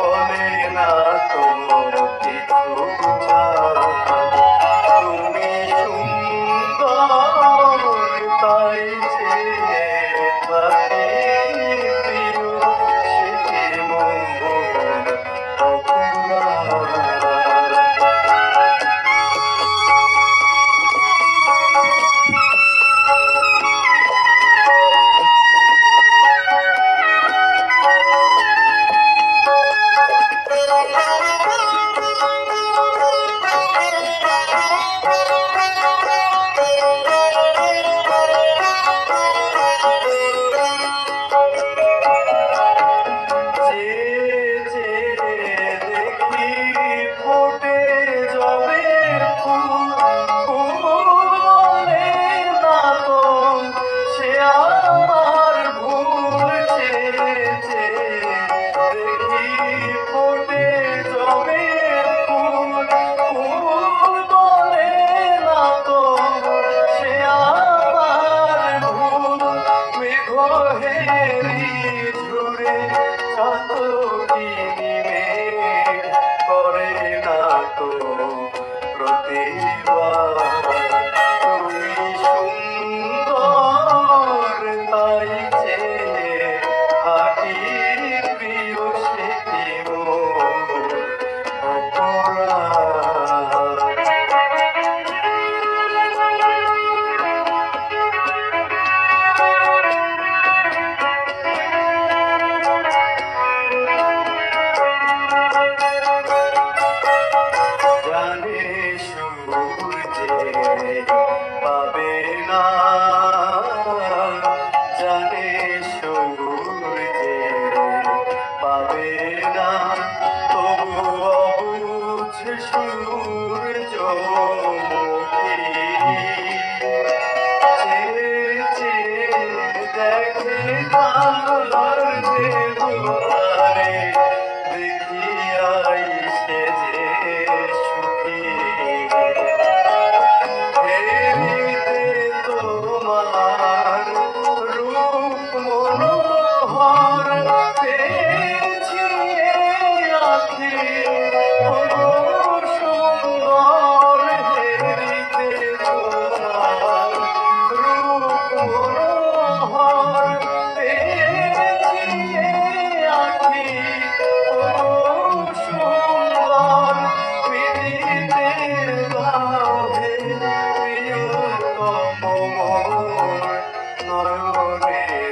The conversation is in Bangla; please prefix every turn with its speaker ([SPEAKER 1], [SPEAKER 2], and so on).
[SPEAKER 1] বলে না তো কিছু ভালো already.